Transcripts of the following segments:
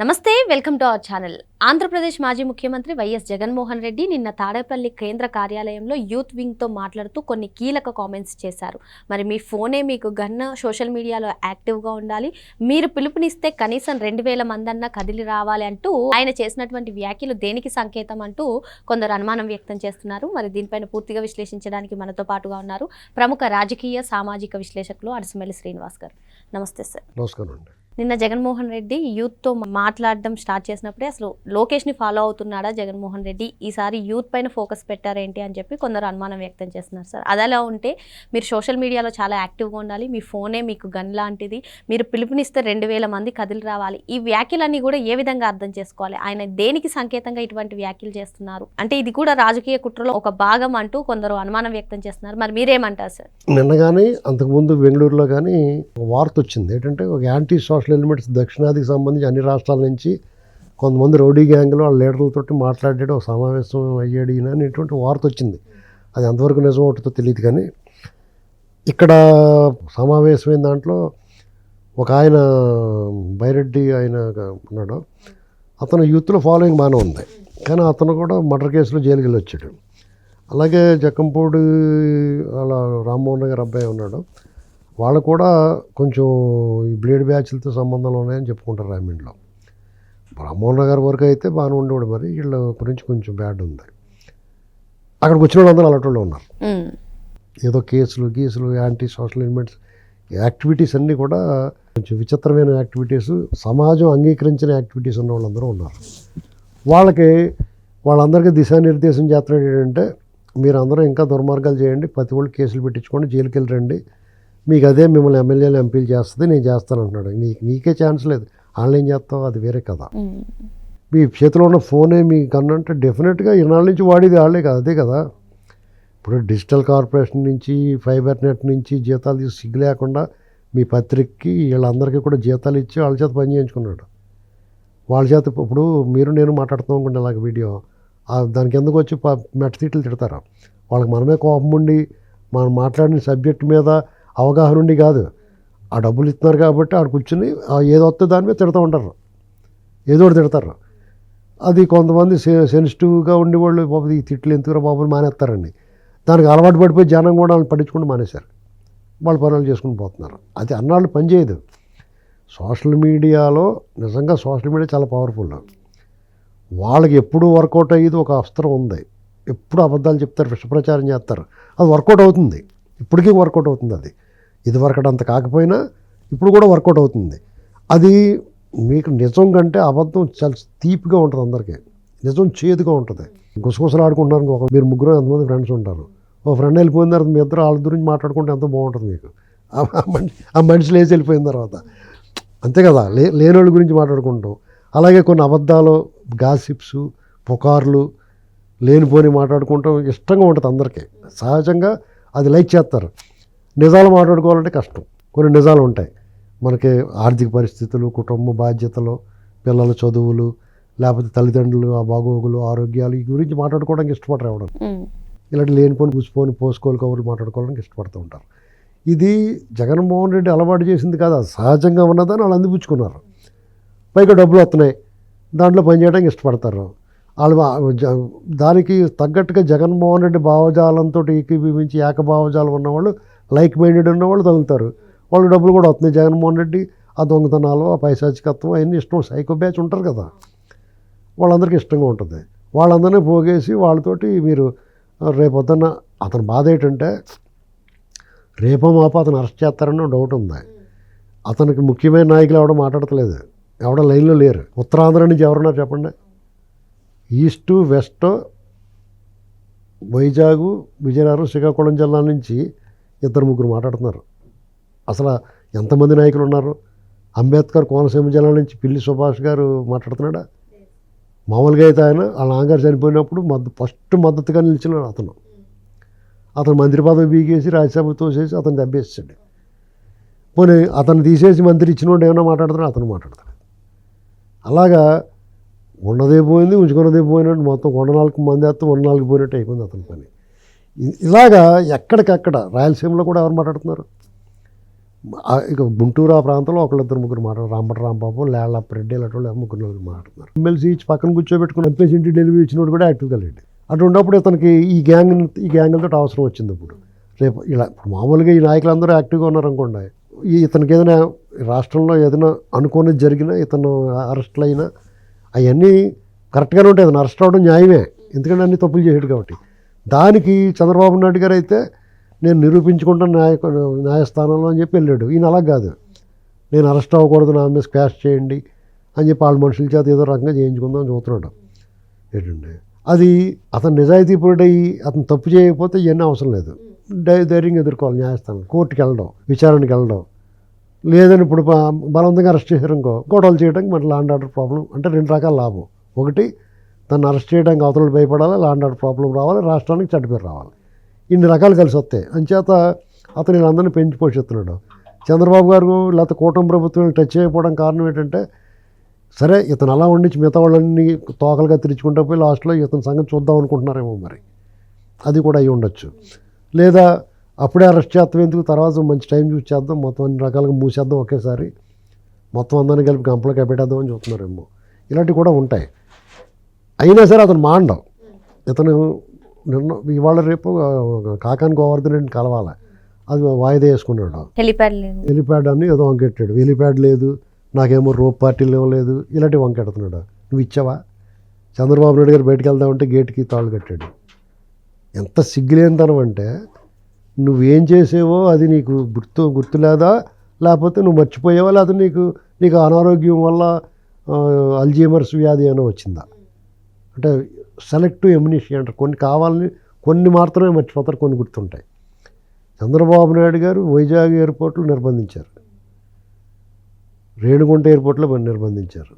నమస్తే welcome to our channel. Andhra Pradesh మాజీ ముఖ్యమంత్రి వైఎస్ జగన్మోహన్ రెడ్డి నిన్న తాడేపల్లి కేంద్ర కార్యాలయంలో యూత్ వింగ్తో మాట్లాడుతూ కొన్ని కీలక కామెంట్స్ చేశారు. మరి మీ ఫోనే మీకు గన్న సోషల్ మీడియాలో యాక్టివ్గా ఉండాలి. మీరు పిలుపునిస్తే కనీసం రెండు వేల మందన్నా కదిలి రావాలి అంటూ ఆయన చేసినటువంటి వ్యాఖ్యలు దేనికి సంకేతం అంటూ కొందరు అనుమానం వ్యక్తం చేస్తున్నారు. మరి దీనిపైన పూర్తిగా విశ్లేషించడానికి మనతో పాటుగా ఉన్నారు ప్రముఖ రాజకీయ సామాజిక విశ్లేషకులు అరసమల్లి శ్రీనివాస్ గారు. నమస్తే సార్. నమస్కారం అండి. నిన్న జగన్మోహన్ రెడ్డి యూత్తో మాట్లాడడం స్టార్ట్ చేసినప్పుడే అసలు లోకేష్ని ఫాలో అవుతున్నాడా జగన్మోహన్ రెడ్డి? ఈసారి యూత్ పైన ఫోకస్ పెట్టారేంటి అని చెప్పి కొందరు అనుమానం వ్యక్తం చేస్తున్నారు సార్. అదలా ఉంటే మీరు సోషల్ మీడియాలో చాలా యాక్టివ్గా ఉండాలి మీ ఫోనే మీకు గన్ లాంటిది మీరు పిలుపునిస్తే రెండు వేల మంది కదిలి రావాలి. ఈ వ్యాఖ్యలన్నీ కూడా ఏ విధంగా అర్థం చేసుకోవాలి? ఆయన దేనికి సంకేతంగా ఇటువంటి వ్యాఖ్యలు చేస్తున్నారు? అంటే ఇది కూడా రాజకీయ కుట్రలో ఒక భాగం అంటూ కొందరు అనుమానం వ్యక్తం చేస్తున్నారు. మరి మీరేమంటారు సార్? నిన్న కానీ అంతకుముందు బెంగళూరులో కానీ వార్త వచ్చింది. ఏంటంటే ఒక యాంటీ సోషల్ ఎలిమెంట్స్ దక్షిణాదికి సంబంధించి అన్ని రాష్ట్రాల నుంచి కొంతమంది రౌడీ గ్యాంగ్లు వాళ్ళ లీడర్లతో మాట్లాడాడు ఒక సమావేశం అయ్యాడు ఈయన అనేటువంటి వార్త వచ్చింది. అది ఎంతవరకు నిజం ఒకటితో తెలియదు కానీ ఇక్కడ సమావేశమైన దాంట్లో ఒక ఆయన బైరెడ్డి ఆయన ఉన్నాడు. అతను యూత్లో ఫాలోయింగ్ బాగానే ఉంది. కానీ అతను కూడా మర్డర్ కేసులో జైలుకి వెళ్ళి వచ్చాడు. అలాగే జక్కంపూడి అలా రామ్మోహన్ గారు అబ్బాయి ఉన్నాడు. వాళ్ళు కూడా కొంచెం ఈ బ్లేడ్ బ్యాచ్లతో సంబంధాలు ఉన్నాయని చెప్పుకుంటారు రామిండ్లో రామ్మోహన్ గారి వరకు అయితే బాగానే ఉండేవాడు మరి వీళ్ళ గురించి కొంచెం బ్యాడ్ ఉంది. అక్కడికి వచ్చిన వాళ్ళందరూ అలాంటి ఉన్నారు. ఏదో కేసులు గీసులు యాంటీ సోషల్ ఎలిమెంట్స్ యాక్టివిటీస్ అన్నీ కూడా కొంచెం విచిత్రమైన యాక్టివిటీస్ సమాజం అంగీకరించిన యాక్టివిటీస్ ఉన్న వాళ్ళందరూ ఉన్నారు. వాళ్ళకి వాళ్ళందరికీ దిశానిర్దేశం చేస్తున్నాడు ఏంటంటే మీరు అందరూ ఇంకా దుర్మార్గాలు చేయండి ప్రతి వాళ్ళు కేసులు పెట్టించుకోండి జైలుకి వెళ్ళి రండి మీకు అదే మిమ్మల్ని ఎమ్మెల్యేలు ఎంపీలు చేస్తుంది నేను చేస్తాను అంటున్నాడు. నీకు నీకే ఛాన్స్ లేదు. ఏం చేస్తావు? అది వేరే కదా. మీ చేతిలో ఉన్న ఫోనే మీ కన్నా అంటే డెఫినెట్గా ఇన్నాళ్ళ నుంచి వాడేది వాళ్ళే కదా అదే కదా. ఇప్పుడు డిజిటల్ కార్పొరేషన్ నుంచి ఫైబర్ నెట్ నుంచి జీతాలు తీసి సిగ్గు లేకుండా మీ పత్రికకి వీళ్ళందరికీ కూడా జీతాలు ఇచ్చి వాళ్ళ చేత పని చేయించుకున్నాడు. వాళ్ళ చేత ఇప్పుడు మీరు నేను మాట్లాడుతాం అనుకోండి ఇలాగ వీడియో. దానికి ఎందుకు వచ్చి మెట్ట తిట్లు తిడతారు? వాళ్ళకి మనమే కోపం ఉండి మనం మాట్లాడిన సబ్జెక్ట్ మీద అవగాహన ఉండి కాదు. ఆ డబ్బులు ఇస్తున్నారు కాబట్టి ఆడ కూర్చుని ఏదో వస్తే దాని మీద తిడతా ఉంటారు. ఏదో ఒకటి తిడతారు. అది కొంతమంది సె- సెన్సిటివ్గా ఉండేవాళ్ళు బాబు ఈ తిట్లు ఎందుకురా బాబుని మానేస్తారండి. దానికి అలవాటు పడిపోయి జనం కూడా వాళ్ళని పట్టించుకుంటూ మానేశారు. వాళ్ళు పనులు చేసుకుని పోతున్నారు. అది అన్నాళ్ళు పనిచేయదు సోషల్ మీడియాలో నిజంగా సోషల్ మీడియా చాలా పవర్ఫుల్. వాళ్ళకి ఎప్పుడు వర్కౌట్ అయ్యేది ఒక అస్త్రం ఉంది. ఎప్పుడు అబద్ధాలు చెప్తారు విషప్రచారం చేస్తారు. అది వర్కౌట్ అవుతుంది. ఇప్పటికీ వర్కౌట్ అవుతుంది అది. ఇది వరకటి అంత కాకపోయినా ఇప్పుడు కూడా వర్కౌట్ అవుతుంది. అది మీకు నిజం కంటే అబద్ధం చాలా తీపిగా ఉంటుంది అందరికీ. నిజం చేదుగా ఉంటుంది. గుసగుసలు ఆడుకుంటున్నారు ఒక మీరు ముగ్గురు ఎంతమంది ఫ్రెండ్స్ ఉంటారు. ఓ ఫ్రెండ్ వెళ్ళిపోయిన తర్వాత మీ ఇద్దరు వాళ్ళ గురించి మాట్లాడుకుంటే ఎంతో బాగుంటుంది మీకు. ఆ మనిషి ఆ మనిషి లేచి వెళ్ళిపోయిన తర్వాత. అంతే కదా. లే లేనోళ్ళ గురించి మాట్లాడుకుంటాం. అలాగే కొన్ని అబద్ధాలు గాసిప్స్ పుకార్లు లేనిపోని మాట్లాడుకుంటాం. ఇష్టంగా ఉంటుంది అందరికీ. సహజంగా అది లైక్ చేస్తారు. నిజాలు మాట్లాడుకోవాలంటే కష్టం. కొన్ని నిజాలు ఉంటాయి. మనకి ఆర్థిక పరిస్థితులు కుటుంబ బాధ్యతలు పిల్లల చదువులు లేకపోతే తల్లిదండ్రులు ఆ బాగోగులు ఆరోగ్యాలు ఈ గురించి మాట్లాడుకోవడానికి ఇష్టపడరు ఎవడం ఇలాంటి లేనిపోని పుచ్చిపోని పోసుకోలు కబుర్లు మాట్లాడుకోవడానికి ఇష్టపడుతూ ఉంటారు. ఇది జగన్మోహన్ రెడ్డి అలవాటు చేసింది కాదు అది సహజంగా ఉన్నదని వాళ్ళు అందిపుచ్చుకున్నారు. పైగా డబ్బులు వస్తున్నాయి. దాంట్లో పనిచేయడానికి ఇష్టపడతారు. వాళ్ళు దానికి తగ్గట్టుగా జగన్మోహన్ రెడ్డి భావజాలంతో ఏకీభవించి ఏకభావజాలం ఉన్నవాళ్ళు లైక్ మైండెడ్ ఉన్నవాళ్ళు తగులుతారు. వాళ్ళు డబ్బులు కూడా వస్తున్నాయి జగన్మోహన్ రెడ్డి ఆ దొంగతనాలు ఆ పైశాచికత్వం అవన్నీ ఇష్టం సైకో బ్యాచ్ ఉంటారు కదా. వాళ్ళందరికీ ఇష్టంగా ఉంటుంది. వాళ్ళందరినీ పోగేసి వాళ్ళతోటి మీరు రేపొద్దున్న అతని బాధ ఏంటంటే రేపో మాపో అతను అరెస్ట్ చేస్తారని డౌట్ ఉంది. అతనికి ముఖ్యమైన నాయకులు ఎవడో మాట్లాడతలేదు. ఎవడో లైన్లో లేరు. ఉత్తరాంధ్ర నుంచి ఎవరున్నారు చెప్పండి? ఈస్టు వెస్ట్ వైజాగ్ విజయనగరం శ్రీకాకుళం జిల్లా నుంచి ఇద్దరు ముగ్గురు మాట్లాడుతున్నారు. అసలు ఎంతమంది నాయకులు ఉన్నారు? అంబేద్కర్ కోనసీమ జిల్లా నుంచి పిల్లి సుభాష్ గారు మాట్లాడుతున్నాడా? మామూలుగా అయితే ఆయన వాళ్ళ నాన్నగారు చనిపోయినప్పుడు మద్దతు ఫస్ట్ మద్దతుగా నిలిచినాడు అతను. అతను మంత్రి పదవి బీగేసి రాజ్యసభ తోసేసి అతను దెబ్బేసాడు పోనీ అతను తీసేసి మంత్రి ఇచ్చినోడు ఏమైనా మాట్లాడుతున్నాడు? అతను మాట్లాడతాడు అలాగా ఉన్నదే పోయింది ఉంచుకున్నదే పోయినట్టు మొత్తం కొండ నాలుగు మంది వేస్తే ఉన్న నాలుగు పోయినట్టు అయిపోయింది అతని పని. ఇలాగా ఎక్కడికక్కడ రాయలసీమలో కూడా ఎవరు మాట్లాడుతున్నారు? ఇక గుంటూరు ఆ ప్రాంతంలో ఒకళ్ళిద్దరు ముగ్గురు మాట్లాడారు రాంబట రాంబాబు లేళ్ళప్ప రెడ్డి ఇలాంటి ముగ్గురు నలుగురు మాట్లాడుతున్నారు. ఎమ్మెల్సీ ఇచ్చి పక్కన కూర్చోబెట్టుకుని ఎంపీసీ ఇంటి డెలివరీ ఇచ్చినోడు కూడా యాక్టివ్గా లేడు. అటు ఉన్నప్పుడు ఇతనికి ఈ గ్యాంగ్ ఈ గ్యాంగ్లతో అవసరం వచ్చింది ఇప్పుడు. రేపు ఇలా ఇప్పుడు మామూలుగా ఈ నాయకులందరూ యాక్టివ్గా ఉన్నారనుకోండి ఈ ఇతనికి ఏదైనా రాష్ట్రంలో ఏదైనా అనుకోని జరిగినా ఇతను అరెస్ట్లు అయినా అవన్నీ కరెక్ట్గానే ఉంటాయి. అది అరెస్ట్ అవడం న్యాయమే. ఎందుకంటే అన్ని తప్పులు చేసాడు కాబట్టి. దానికి చంద్రబాబు నాయుడు గారు అయితే నేను నిరూపించుకుంటాను న్యాయ న్యాయస్థానంలో అని చెప్పి వెళ్ళాడు. ఈయన అలా కాదు. నేను అరెస్ట్ అవ్వకూడదు నా మీద క్యాష్ చేయండి అని చెప్పి వాళ్ళ మనుషుల చేత ఏదో రకంగా చేయించుకుందాం చూస్తున్నాడు. ఏంటండి అది అతను నిజాయితీపరుడయి అతను తప్పు చేయకపోతే ఇవన్నీ అవసరం లేదు. ధైర్యంగా ఎదుర్కోవాలి న్యాయస్థానం. కోర్టుకి వెళ్ళడం విచారణకి వెళ్ళడం. లేదని ఇప్పుడు బలవంతంగా అరెస్ట్ చేశారు ఇంకో గొడవలు చేయడానికి మన లాండ్ ఆర్డర్ ప్రాబ్లం అంటే రెండు రకాల లాభం. ఒకటి తను అరెస్ట్ చేయడానికి అవతల భయపడాలి లాండ్ ఆర్డర్ ప్రాబ్లం రావాలి రాష్ట్రానికి చెడ్డపేరు రావాలి. ఇన్ని రకాలు కలిసి వస్తాయి. అంచేత అతను వీళ్ళందరినీ పెంచి పోషిస్తున్నాడు. చంద్రబాబు గారు లేకపోతే కూటమి ప్రభుత్వం టచ్ చేయకపోవడం కారణం ఏంటంటే సరే ఇతను అలా ఉండి మిగతా వాళ్ళన్నీ తోకలుగా తెరుచుకుంటూ పోయి లాస్ట్లో ఇతని సంగతి చూద్దాం అనుకుంటున్నారేమో మరి. అది కూడా అయి ఉండొచ్చు. లేదా అప్పుడే అరెస్ట్ చేస్తాం ఎందుకు? తర్వాత మంచి టైం చూసి చేద్దాం మొత్తం అన్ని రకాలుగా మూసేద్దాం ఒకేసారి. మొత్తం అందరిని కలిపి గంపలో కప్పెట్టేద్దాం అని చూస్తున్నారేమో. ఇలాంటివి కూడా ఉంటాయి. అయినా సరే అతను మాండం. ఇతను నిన్న ఇవాళ రేపు కాకాని గోవర్ధన్ రెడ్డిని కలవాలి. అది వాయిదా వేసుకున్నాడు. హెలిప్యాడ్ అని ఏదో వంకెట్టాడు. హెలిప్యాడ్ లేదు నాకేమో రోప్ పార్టీలు ఇవ్వలేదు ఇలాంటివి వంకెడుతున్నాడు. నువ్వు ఇచ్చావా? చంద్రబాబు నాయుడు గారు బయటకు వెళ్దామంటే గేట్కి తాళ్ళు కట్టాడు. ఎంత సిగ్గులేనితనం అంటే నువ్వేం చేసేవో అది నీకు గుర్తు గుర్తులేదా? లేకపోతే నువ్వు మర్చిపోయావా? లేకపోతే నీకు నీకు అనారోగ్యం వల్ల అల్జీమర్స్ వ్యాధి ఏమైనా వచ్చిందా? అంటే సెలెక్టివ్ ఎమ్యూనిషన్ అంటారు. కొన్ని కావాలని కొన్ని మాత్రమే మర్చిపోతారు కొన్ని గుర్తుంటాయి. చంద్రబాబు నాయుడు గారు వైజాగ్ ఎయిర్పోర్ట్లో నిర్బంధించారు. రేణుగుంట ఎయిర్పోర్ట్లో నిర్బంధించారు.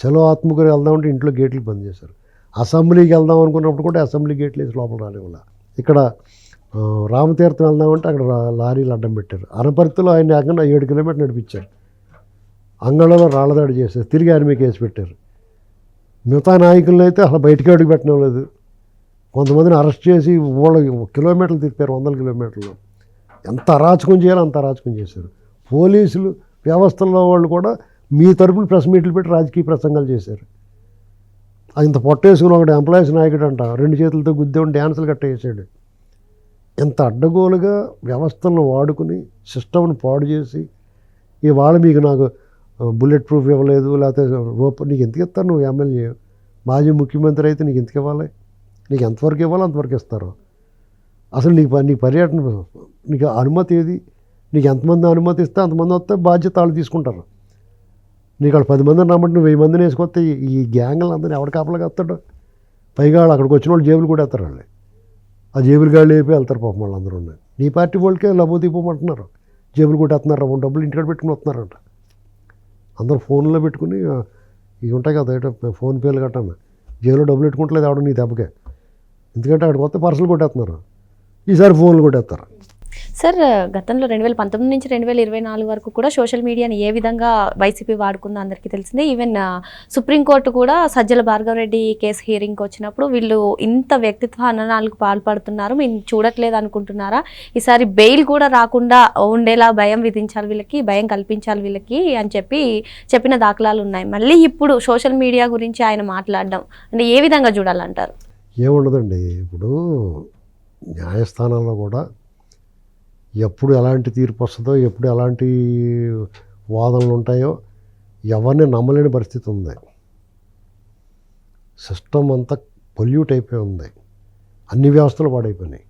చలో ఆత్మకూరు వెళ్దామంటే ఇంట్లో గేట్లు బంద్ చేశారు. అసెంబ్లీకి వెళ్దాం అనుకున్నప్పుడు కూడా అసెంబ్లీ గేట్లు వేసి లోపల రానివ్వాల. ఇక్కడ రామతీర్థం వెళ్దామంటే అక్కడ లారీలు అడ్డం పెట్టారు. అనపర్తిలో ఆయన లేకుండా ఏడు కిలోమీటర్లు నడిపించారు. అంగళంలో రాళ్ళదాడి చేశారు తిరిగి ఆయన కేసు పెట్టారు. మిగతా నాయకులను అయితే అసలు బయటికి అడుగు పెట్టడం లేదు. కొంతమందిని అరెస్ట్ చేసి వాళ్ళ కిలోమీటర్లు తిప్పారు వందల కిలోమీటర్లు. ఎంత అరాచకం చేయాలో అంత అరాచకం చేశారు. పోలీసులు వ్యవస్థల్లో వాళ్ళు కూడా మీ తరపున ప్రెస్ మీట్లు పెట్టి రాజకీయ ప్రసంగాలు చేశారు. అది ఇంత పొట్టేసుకుని ఒకటి ఎంప్లాయీస్ నాయకుడు అంట రెండు చేతులతో గుద్దేవుని డ్యాన్సులు కట్టేసాడు ఇంత అడ్డగోలుగా వ్యవస్థలను వాడుకుని సిస్టమ్ను పాడు చేసి ఇవాళ మీకు నాకు బుల్లెట్ ప్రూఫ్ ఇవ్వలేదు లేకపోతే రూప నీకు ఎందుకు ఇస్తారు నువ్వు ఎమ్మెల్యే? మాజీ ముఖ్యమంత్రి అయితే నీకు ఎందుకు ఇవ్వాలి? నీకు ఎంతవరకు ఇవ్వాలో అంతవరకు ఇస్తారు. అసలు నీకు ప- నీ పర్యటన నీకు అనుమతి ఏది? నీకు ఎంతమంది అనుమతి ఇస్తే అంతమంది వస్తే బాధ్యత వాళ్ళు తీసుకుంటారు. నీకు వాళ్ళు పది మందిని రమ్మంటే నువ్వు వెయ్యి మందిని వేసుకొస్తే ఈ- ఈ గ్యాంగ్లు అందరినీ కాపలాగా వస్తాడు పైగా వాళ్ళు అక్కడికి వచ్చిన వాళ్ళు జేబులు కూడా వేస్తారు వాళ్ళు. ఆ జేబులు గాళ్ళు అయిపోయి వెళ్తారు పాపం వాళ్ళందరూ. ఉన్నాయి నీ పార్టీ వాళ్ళకే లబోదీపమంటున్నారు జేబులు కొట్టేస్తున్నారు డబ్బులు ఇంటికాడ పెట్టుకుని వస్తున్నారంట. అందరూ ఫోన్లో పెట్టుకుని ఇవి ఉంటాయి కదా ఏటో ఫోన్పేలు కట్టాను. జేబులో డబ్బులు పెట్టుకుంటలేదు ఆవిడ నీ దెబ్బకే. ఎందుకంటే అక్కడికి వస్తే పర్సలు కొట్టేస్తున్నారు. ఈసారి ఫోన్లు కొట్టేస్తారు. సార్ గతంలో రెండు వేల పంతొమ్మిది నుంచి రెండు వేల ఇరవై నాలుగు వరకు కూడా సోషల్ మీడియాని ఏ విధంగా వైసీపీ వాడుకుందో అందరికీ తెలిసిందే. ఈవెన్ సుప్రీంకోర్టు కూడా సజ్జల భార్గవరెడ్డి కేసు హియరింగ్కి వచ్చినప్పుడు వీళ్ళు ఇంత వ్యక్తిత్వ అననాలకు పాల్పడుతున్నారు. మేము చూడట్లేదు అనుకుంటున్నారా? ఈసారి బెయిల్ కూడా రాకుండా ఉండేలా భయం విధించాలి వీళ్ళకి భయం కల్పించాలి వీళ్ళకి అని చెప్పి చెప్పిన దాఖలాలు ఉన్నాయి. మళ్ళీ ఇప్పుడు సోషల్ మీడియా గురించి ఆయన మాట్లాడడం అంటే ఏ విధంగా చూడాలంటారు? ఏముండదండి. ఇప్పుడు న్యాయస్థానాల్లో కూడా ఎప్పుడు ఎలాంటి తీర్పు వస్తుందో ఎప్పుడు ఎలాంటి వాదనలు ఉంటాయో ఎవరిని నమ్మలేని పరిస్థితి ఉంది. సిస్టమ్ అంతా పొల్యూట్ అయిపోయి ఉంది. అన్ని వ్యవస్థలు పాడైపోయినాయి.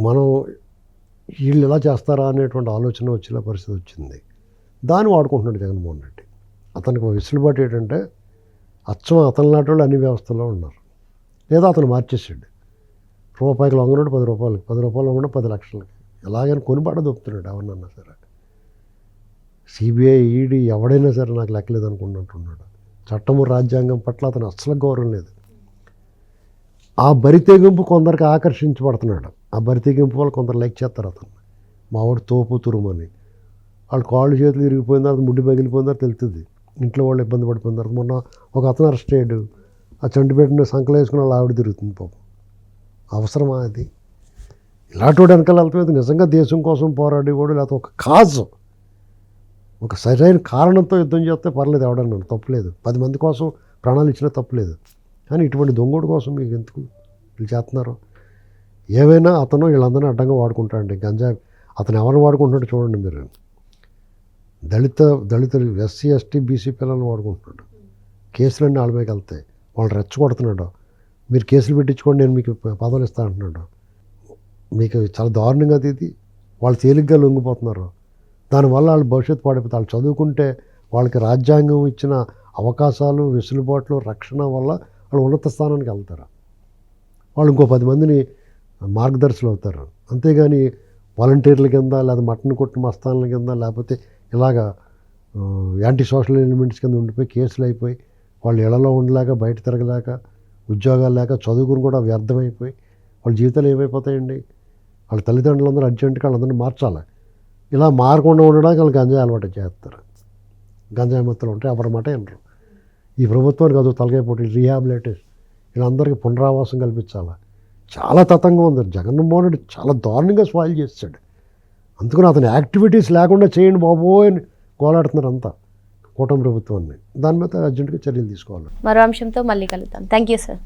మనం వీళ్ళు ఎలా చేస్తారా అనేటువంటి ఆలోచన వచ్చేలా పరిస్థితి వచ్చింది. దాన్ని వాడుకుంటున్నాడు జగన్మోహన్ రెడ్డి. అతనికి వెసులుబాటు ఏంటంటే అచ్చం అతని లాంటి వాళ్ళు అన్ని వ్యవస్థల్లో ఉన్నారు. లేదా అతను మార్చేసాడు రూపాయికి లొంగనుడు పది రూపాయలకి పది రూపాయలు లొంగడం పది లక్షలకి. ఎలాగైనా కొనిపాట దొప్పుతున్నాడు ఎవరినన్నా సరే. సిబిఐ ఈడీ ఎవడైనా సరే నాకు లెక్కలేదు అనుకుంటున్నాడు చట్టము రాజ్యాంగం పట్ల అతను అస్సలు గౌరవం లేదు. ఆ బరితెగింపు కొందరికి ఆకర్షించబడుతున్నాడు. ఆ బరితెగింపు వాళ్ళు కొందరు లైక్ చేస్తారు అతను మావాడు తోపు తురుమని. వాళ్ళు కాళ్ళు చేతులు ఇరిగిపోయిన తర్వాత ముడ్డి పగిలిపోయిన తర్వాత తెలుస్తుంది ఇంట్లో వాళ్ళు ఇబ్బంది పడిపోయిన తర్వాత మొన్న ఒక అతను అరెస్ట్ అయ్యాడు. ఆ చంటి సంకలేసుకుని వాళ్ళు వాళ్ళ ఆవిడ తిరుగుతుంది పాపం. అవసరమా అది? ఇలాంటి వాడు వెనకాల వెళ్ళిపోయేది నిజంగా దేశం కోసం పోరాడేవాడు లేకపోతే ఒక కాజ్. ఒక సరైన కారణంతో యుద్ధం చేస్తే పర్లేదు ఎవడన్నా తప్పులేదు. పది మంది కోసం ప్రాణాలు ఇచ్చినా తప్పులేదు. కానీ ఇటువంటి దొంగోడు కోసం మీకు ఎందుకు వీళ్ళు చేస్తున్నారు? ఏవైనా అతను వీళ్ళందరినీ అడ్డంగా వాడుకుంటాడండి. గంజా అతను ఎవరిని వాడుకుంటున్నాడు చూడండి మీరు. దళిత దళితులు ఎస్సీ ఎస్టీ బీసీ పిల్లల్ని వాడుకుంటున్నాడు. కేసులన్నీ వాళ్ళ మీదకి వెళ్తాయి. వాళ్ళు రెచ్చగొడుతున్నాడు. మీరు కేసులు పెట్టించుకోండి నేను మీకు పదవులు ఇస్తా అంటున్నాడు. మీకు చాలా దారుణంగా అది ఇది. వాళ్ళు తేలిగ్గా లొంగిపోతున్నారు. దానివల్ల వాళ్ళ భవిష్యత్తు పాడైపోతుంది. వాళ్ళు చదువుకుంటే వాళ్ళకి రాజ్యాంగం ఇచ్చిన అవకాశాలు వెసులుబాట్లు రక్షణ వల్ల వాళ్ళు ఉన్నత స్థానానికి వెళ్తారు. వాళ్ళు ఇంకో పది మందిని మార్గదర్శులు అవుతారు. అంతేగాని వాలంటీర్ల కింద లేదా మటన్ కొట్టు మస్తాన్ల కింద లేకపోతే ఇలాగా యాంటీ సోషల్ ఎలిమెంట్స్ కింద ఉండిపోయి కేసులు అయిపోయి వాళ్ళు ఇళ్ళలో ఉండలేక బయట తిరగలేక ఉద్యోగాలు లేక చదువుకుని కూడా వ్యర్థమైపోయి వాళ్ళ జీవితాలు ఏమైపోతాయండి? వాళ్ళ తల్లిదండ్రులందరూ అర్జెంటుగా వాళ్ళందరినీ మార్చాలి? ఇలా మారకుండా ఉండడానికి వాళ్ళు గంజాయి అలవాటు చేస్తారు. గంజాయి మొత్తం ఉంటే ఎవరి మాట వినరు. ఈ ప్రభుత్వానికి అదో తలకాయ రీహాబిలిటేషన్. వీళ్ళందరికీ పునరావాసం కల్పించాలి? చాలా తతంగా ఉంది. జగన్మోహన్ రెడ్డి చాలా దారుణంగా స్పాయిల్ చేస్తాడు అందుకని అతని యాక్టివిటీస్ లేకుండా చేయండి బాబోయ్ అని గోలాడుతున్నారు అంతా. కూటమి ప్రభుత్వాన్ని. దాని మీద అర్జెంటుగా చర్యలు తీసుకోవాలి మరో అంశంతో మళ్ళీ కలుద్దాం. Thank you sir